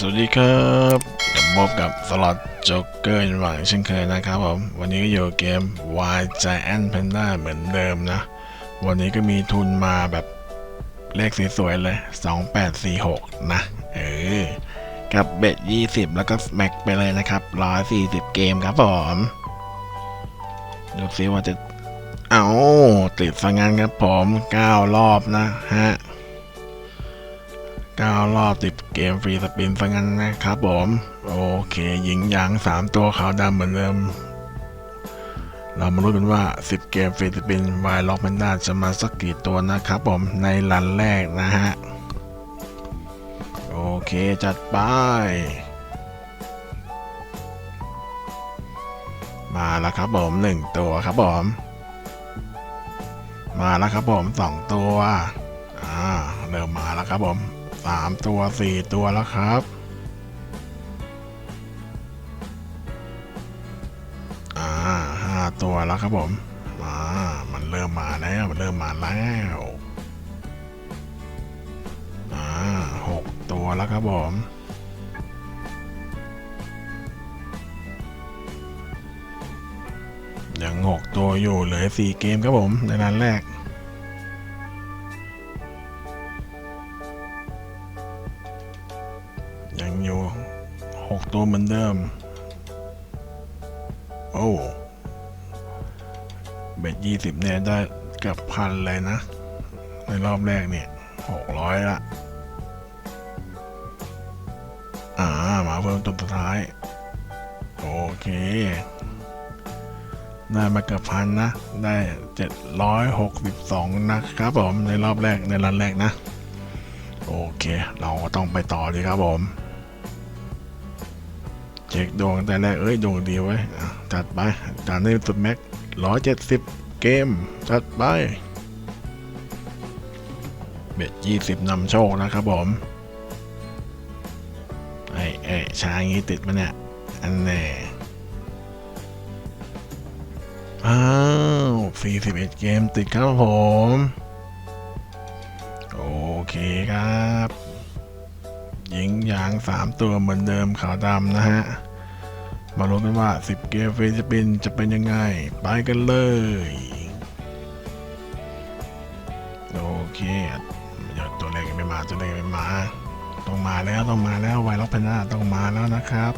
สวัสดีครับเดี๋ยวพบกับสล็อตโจ๊กเกอร์หวังเช่นเคยนะครับผม วันนี้ก็อยู่เกม Y Giant Panda เหมือนเดิมนะ วันนี้ก็มีทุนมาแบบเลขสวยๆเลย 2846 นะ เออ กับเบ็ด20 แล้วก็แม็กไปเลยนะครับ 140 เกมครับผมดูซิว่าจะ เอาติดสังงานครับผม 9 รอบนะฮะ9รอบติด เกมฟรีสปินซะงั้นนะครับผม โอเค หญิงหยาง 3 ตัวขาวดำเหมือนเดิม เรามารู้กันว่า 10 เกมฟรีสปินวายล็อกแพนด้าจะมาสักกี่ตัวนะครับผม ในรันแรกนะฮะ โอเคจัดไปมาแล้วครับผม1ตัวครับผม มาแล้วครับผม2ตัว อ่า เริ่มมาแล้วครับผม สามตัวสี่ตัวแล้วครับ อ่าห้าตัวแล้วครับผมอ่ามันเริ่มมาแล้ว มันเริ่มมาแล้วอ่าหกตัวแล้วครับผมยังหกตัวอยู่เหลือสี่เกมครับผมในนั้นแรก เดิม โอ้เบ็ดยี่สิบเนี่ยได้เกือบพันเลยนะ ในรอบแรกเนี่ยหกร้อยละอ่า มาเพิ่มตัวสุดท้าย โอเคได้มาเกือบพันนะ ได้เจ็ดร้อยหกสิบสองนะครับผม ในรอบแรกในรันแรกนะ โอเค เราก็ต้องไปต่อดีครับผม ช็คดวงแต่แรกเอ้ยดวงดีไว้ จัดไปจานนี้สุดแม็กร้อยเจ็ดสิบเกม จัดไป เบ็ดยี่สิบนำโชคนะครับผมเอ้ยเอ้ช้างงี้ติดมาเนี่ย อันแน่อ้าวสี่สิบเอ็ดเกมติดครับผม โอเคครับ หญิงยางสามตัวเหมือนเดิมขาวดำนะฮะ มาลุ้นกันว่า 10 เกมฟิลิปปินส์จะเป็นยังไง ไปกันเลย โอเคเดี๋ยวตัวเลขยังไม่มาตัวเลขยังไม่มา ต้องมาแล้วต้องมาแล้วไวล็อกพนาต้องมาแล้วนะครับ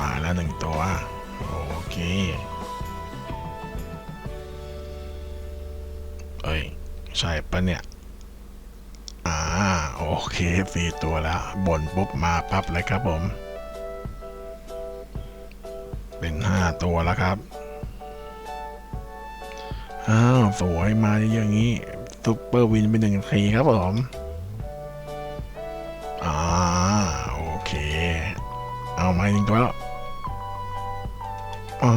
มาแล้วหนึ่งตัว โอเคเอ้ย ใช่ปะเนี่ย อ่า โอเคสี่ตัวแล้วบ่นปุ๊บมาปั๊บเลยครับผม เป็นห้าตัวแล้วครับ อ้าว สวยมาเยอะๆอย่างนี้ซุปเปอร์วินเป็นหนึ่งทีครับผม อ่า โอเค เอามาหนึ่งตัวแล้วอ่า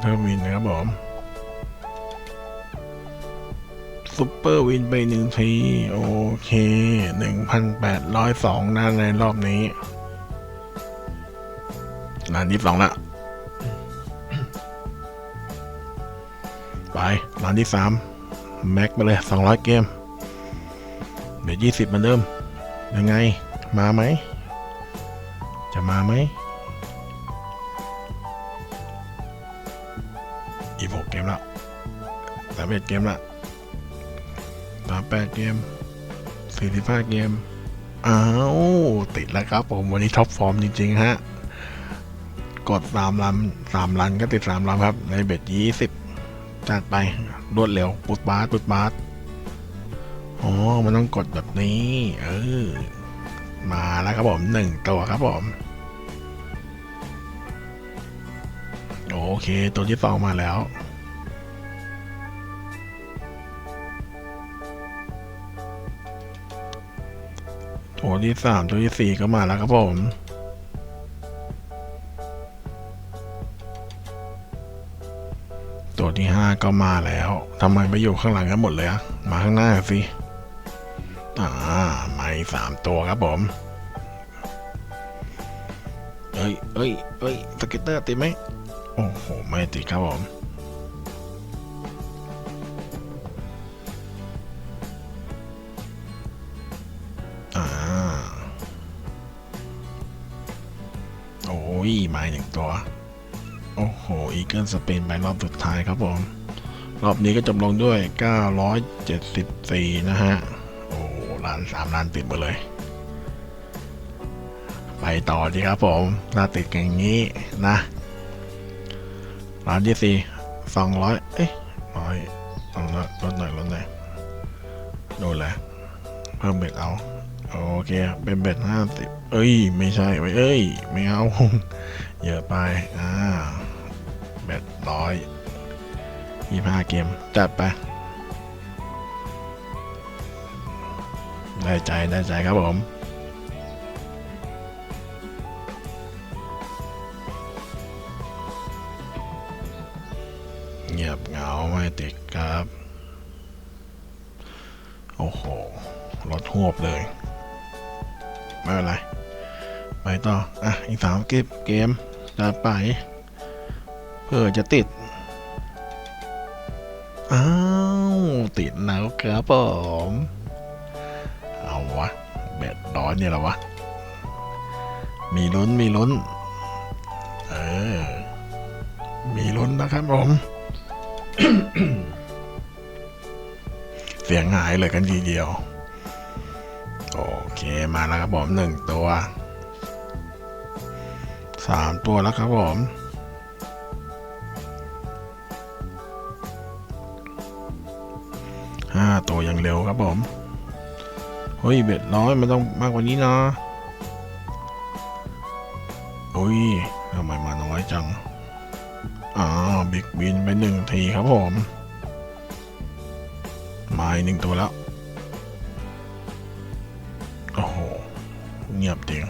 เทอร์วินนะครับผมซุปเปอร์วินไปหนึ่งที โอเคหนึ่งพันแปดร้อยสอง นะในรอบนี้ร้านที่สองละไปร้านที่สามแม็กไปเลยสองร้อยเกม เดี๋ยวยี่สิบเหมือนเดิม ยังไง มาไหม จะมาไหมอีกหกเกมละสามเอ็ดเกมละสามแปดเกมสี่สิบห้าเกม อ้าว ติดแล้วครับผม วันนี้ท็อปฟอร์มจริง ๆ ฮะ กดสามลันสามลันก็ติดสามลันครับ ในเบ็ดยี่สิบจัดไปรวดเร็วปุ๊บบาสปุ๊บบาสอ๋อ มันต้องกดแบบนี้ เออ มาแล้วครับผมหนึ่งตัวครับผมโอเค ตัวที่สองมาแล้ว ตัวที่สามตัวที่สี่ก็มาแล้วครับผม ตัวที่ห้าก็มาแล้วทำไมไม่อยู่ข้างหลังกันหมดเลยอะมาข้างหน้าสิอ่าไมาสามตัวครับผมเอ้ยเอ้ยเอ้ยสเก็เตอร์ติดไหมโอ้โห ไม่ติดครับผมโอ้ยมาหนึ่งตัว อ้โหอีเกิลสเปนไปรอบสุดท้ายครับผม รอบนี้ก็จบลงด้วย 974 นะฮะ โอ้ล้านสามล้านติดหมดเลย ไปต่อดีครับผมถ้าติดอย่างนี้นะร้านที่สี่สองร้อยเอ้ยร้อยลดหน่อยลดหน่อยลดหน่อยดนแล้วเพิ่มเบ็ดเอาโอเคเป็นเบ็ดห้าสิบเอ้ย ไม่ใช่ไว้เอ้ย ไม่เอา เยอะไป อ่า เบ็ดร้อยยี่ห้าเกม จัดไป ได้ใจได้ใจครับผมเงียบเหงาไม่ติดครับ โอ้โห รถหวบเลย ไม่เป็นไร ไปต่อ อะ อีกสามเกมเกมจะไป เพื่อจะติด อ้าว ติดแล้วครับผม เอาวะเบ็ดร้อนเนี่ยหรอวะ มีลุ้นมีลุ้น เออ มีลุ้นนะครับผม เสียงหายเลยกันทีเดียว โอเคมาแล้วครับผมหนึ่งตัวสามตัวแล้วครับผม ห้าตัวอยังเร็วครับผม เฮ้ยเบ็ดร้อยมันต้องมากกว่านี้นะโอ้ยทำไมมาน้อยจังอ่าบิ๊กบินไปหนึ่งทีครับผม มาอีกหนึ่งตัวแล้ว โอ้โห เงียบจริง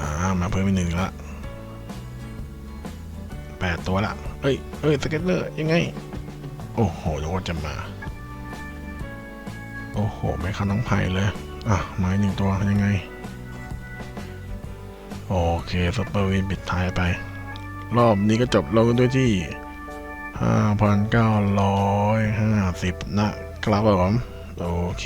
อ่ามาเพิ่มอีกหนึ่งละ แปดตัวละเอ้ยเอ้ยสเก็ตเลอร์ยังไง โอ้โหโยจะมา โอ้โห ไม่เข้าน้องไผ่เลย อะมาหนึ่งตัวยังไง โอเคซุปเปอร์วินปิดท้ายไป รอบนี้ก็จบลงด้วยที่ 5,950 นะครับผมโอเค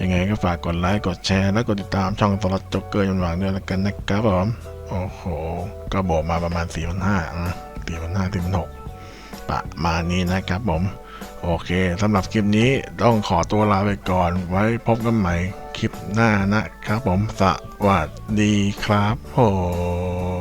ยังไงก็ฝากกดไลค์ กดแชร์ และกดติดตามช่องสล็อตจ็อกเกอร์ยันหวังด้วยแล้วกันนะครับผม โอ้โห ก็บอกมาประมาณ 4,500นะ4,500ถึง6ประมาณนี้นะครับผม โอเคสำหรับคลิปนี้ต้องขอตัวลาไปก่อน ไว้พบกันใหม่คลิปหน้านะครับผม สวัสดีครับผม